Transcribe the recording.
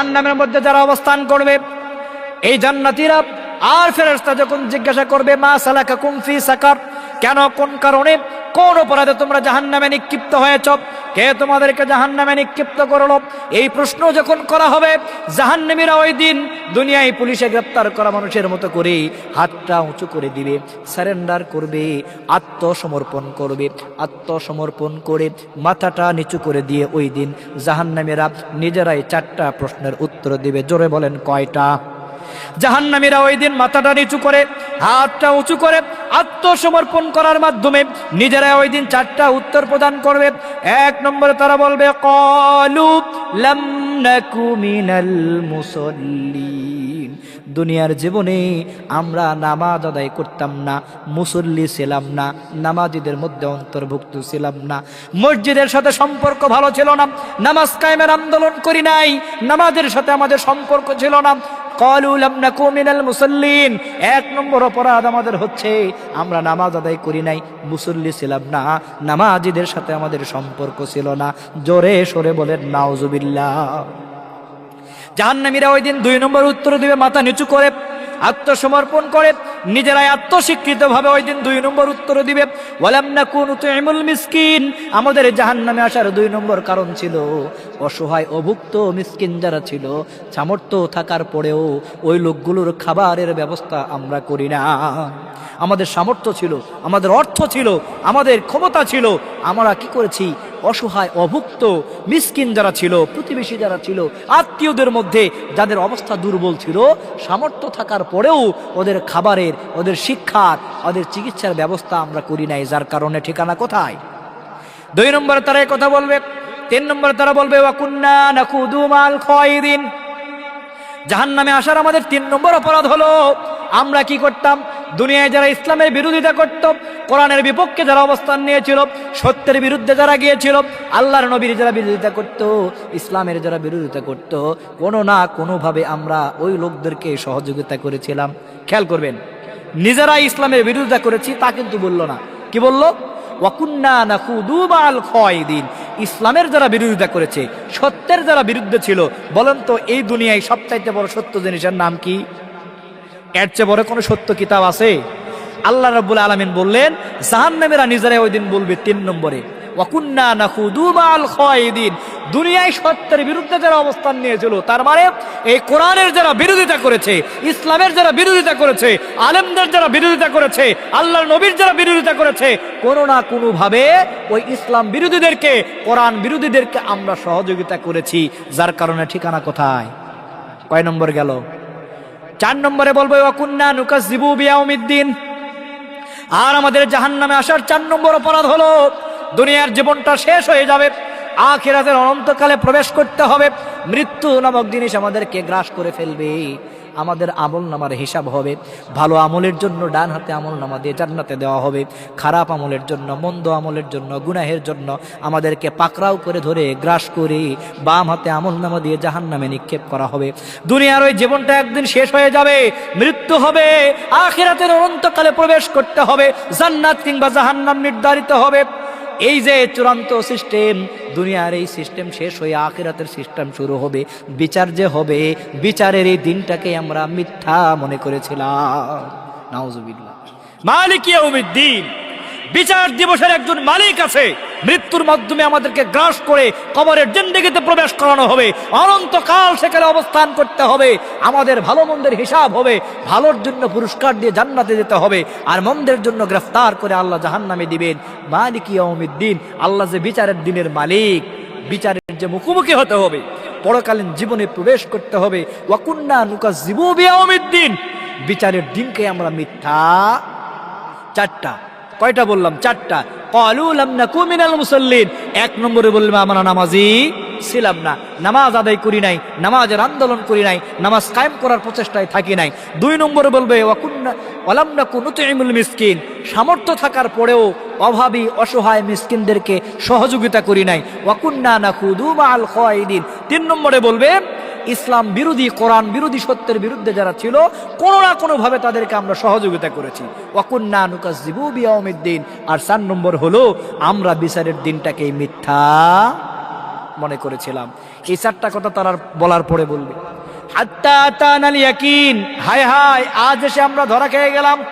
জাহান্নামের মধ্যে যারা অবস্থান করবে, এই জান্নাতিরা আর ফেরেস্তা যখন জিজ্ঞাসা করবে, মা সালাকা কুমফি সাকার? কেন, কোন কারণে? কোন অপরাধে তোমরা জাহান্নামে নিক্ষিপ্ত হয়েছ? কে তোমাদেরকে জাহান্নামে নিক্ষিপ্ত করল? এই প্রশ্ন যখন করা হবে, জাহান্নামীরা ওই দিন দুনিয়ায় পুলিশে গ্রেপ্তার করা মানুষের মতো করে হাতটা উঁচু করে দিবে, সারেন্ডার করবে, আত্মসমর্পণ করবে, আত্মসমর্পণ করে মাথাটা নিচু করে দিয়ে ওই দিন জাহান্নামীরা নিজেরাই চারটা প্রশ্নের উত্তর দিবে। জোরে বলেন কয়টা? জাহান্নামীরা ওই দিন মাথাটা নিচু করে, হাতটা উঁচু করে আত্মসমর্পণ করার মাধ্যমে নিজেরা ওই দিন চারটা উত্তর প্রদান করবে। এক নম্বরে তারা বলবে দুনিয়ার জীবনে আমরা নামাজ আদায় করতাম না, মুসল্লি ছিলাম না, নামাজিদের মধ্যে অন্তর্ভুক্ত ছিলাম না, মসজিদের সাথে সম্পর্ক ভালো ছিল না, নামাজ কায়েমের আন্দোলন করি নাই, নামাজের সাথে আমাদের সম্পর্ক ছিল না কলু লাম নাকু মিনাল মুসল্লিন এক নম্বর অপরাধ আমাদের আমরা নামাজ করি নাই, মুসল্লি সাথে আমাদের সম্পর্ক ছিল না। জোরে বলেন নাওজুবিল্লাহ জাহান্নামীরা ওই দিন দুই নম্বর উত্তর দিবে, মাথা নিচু করে আত্মসমর্পণ করে নিজেরাই আত্মস্বীকৃত ভাবে ওই দিন দুই নম্বর উত্তর দিবে। কোন আমাদের জাহান্নামে আসার দুই নম্বর কারণ ছিল অসহায় অভুক্ত মিসকিন যারা ছিল, সামর্থ্য থাকার পরেও ওই লোকগুলোর খাবারের ব্যবস্থা আমরা করি না। আমাদের সামর্থ্য ছিল, আমাদের অর্থ ছিল, আমাদের ক্ষমতা ছিল, আমরা কি করেছি? অসহায়, অভুক্ত, মিসকিন যারা ছিল, প্রতিবেশী যারা ছিল, আত্মীয়দের মধ্যে যাদের অবস্থা দুর্বল ছিল, সামর্থ্য থাকার পরেও ওদের খাবারের, ওদের শিক্ষার, ওদের চিকিৎসার ব্যবস্থা আমরা করি নাই। যার কারণে ঠিকানা কোথায়? দুই নম্বরে তারা কথা বলবে, তিন নম্বরে তারা বলবে, ওয়াকুন্না জাহান নামে আসার আমাদের তিন নম্বর অপরাধ হলো, আমরা কি করতাম? দুনিয়ায় যারা ইসলামের বিরোধিতা করত, কোরআনের বিপক্ষে যারা অবস্থান নিয়েছিল, সত্যের বিরুদ্ধে যারা গিয়েছিল, আল্লাহর নবীর যারা বিরোধিতা করত, ইসলামের যারা বিরোধিতা করত, কোনো না কোনোভাবে আমরা ওই লোকদেরকে সহযোগিতা করেছিলাম। খেয়াল করবেন নিজেরা ইসলামের বিরোধিতা করেছি, তা কিন্তু বলল না। কি বলল? খয়দিন ইসলামের যারা বিরোধিতা করেছে, সত্যের যারা বিরুদ্ধে ছিল, বলেন তো এই দুনিয়ায় সবচাইতে বড় সত্য জিনিসের নাম কি? এর চেয়ে বড় কোনো সত্য কিতাব আছে? আল্লাহ রাব্বুল আলামিন বললেন, জাহান্নামীরা নিজেরাই ওই দিন বলবে তিন নম্বরে দুনিয়ায় সত্যের বিরুদ্ধে যারা অবস্থান তার মানে এই কোরআনের যারা বিরোধিতা করেছে, ইসলামের যারা বিরোধিতা করেছে, আলেমদের যারা বিরোধিতা করেছে, আল্লাহর নবীর যারা বিরোধিতা করেছে না কোনো ভাবে ওই ইসলাম বিরোধীদেরকে, কোরআন বিরোধীদেরকে আমরা সহযোগিতা করেছি। যার কারণে ঠিকানা কোথায়? কয় নম্বর গেল? চার নম্বরে বলব ওয়াকুন্না নুকাস জিবু বিয়াউমিদ্দিন। আর আমাদের জাহান নামে আসার চার নম্বর অপরাধ হলো, দুনিয়ার জীবনটা শেষ হয়ে যাবে, আখেরাতের অনন্তকালে প্রবেশ করতে হবে, মৃত্যু নামক জিনিস আমাদেরকে গ্রাস করে ফেলবে। আমাদের আমল নামার হিসাব হবে। ভালো আমলের জন্য ডান হাতে আমল নামা দিয়ে জান্নাতে দেওয়া হবে। খারাপ আমলের জন্য, মন্দ আমলের জন্য, গুনাহের জন্য আমাদেরকে পাকড়াও করে ধরে গ্রাস করে বাম হাতে আমল নামা দিয়ে জাহান নামে নিক্ষেপ করা হবে। দুনিয়ার ওই জীবনটা একদিন শেষ হয়ে যাবে, মৃত্যু হবে, আখিরাতের অনন্তকালে প্রবেশ করতে হবে, জান্নাত কিংবা জাহান্নাম নির্ধারিত হবে। এই যে চূড়ান্ত সিস্টেম, দুনিয়ার এই সিস্টেম শেষ হয়ে আখিরাতের সিস্টেম শুরু হবে, বিচার যে হবে, বিচারের এই দিনটাকে আমরা মিথ্যা মনে করেছিলাম। নাউজুবিল্লাহ। মালিক ইয়াউমিদ্দিন বিচার দিবসের একজন মালিক আছে। মৃত্যুর মাধ্যমে আমাদেরকে গ্রাস করে কবরের জিন্দেগিতে প্রবেশ করানো হবে। অনন্তকাল সেখানে অবস্থান করতে হবে। আমাদের ভালো মন্দের হিসাব হবে। ভালোর জন্য পুরস্কার দিয়ে জান্নাতে যেতে হবে। আর মন্দের জন্য গ্রেফতার করে আল্লাহ জাহান্নামে দিবেন। মালিক ইয়াউমিদ্দিন, আল্লাহ যে বিচারের দিনের মালিক, বিচারের যে মুখোমুখি হতে হবে। পরকালীন জীবনে প্রবেশ করতে হবে। ওয়াকুন্না নুকা জিবু বিয়াউমিদ্দিন। বিচারের দিনকে আমরা মিথ্যা চারটা কয়টা বললাম? চারটা। কলুলাম না কুমিনাল মুসল্লিন। এক নম্বরে বললাম, আমরা নামাজি ছিলাম না। নামাজ আদায় করি নাই, নামাজের আন্দোলন করি নাই, নামাজ কায়েম করার প্রচেষ্টায় থাকি নাই। দুই নম্বরে বলবে ওয়াকুন্না কুনুতুইমুল মিসকিন। সামর্থ্য থাকার পরেও অভাবী, অসহায় মিসকিনদেরকে সহযোগিতা করি নাই। ওয়াকুন্না না খুদু মাল খয়দিন তিন নম্বরে বলবে ইসলাম বিরোধী, কোরআন বিরোধী, সত্যের বিরুদ্ধে যারা ছিল, কোনো না কোনোভাবে তাদেরকে আমরা সহযোগিতা করেছি। ওয়াকুন্না আর চার নম্বর হলো, আমরা বিচারের দিনটাকে মিথ্যা মনে করেছিলাম। এই চারটা কথা তারা বলার পরে বলবে। হাত্তা ইয়াকিন। হায় হায়, আজ এসে আমরা ধরা খেয়ে গেলাম।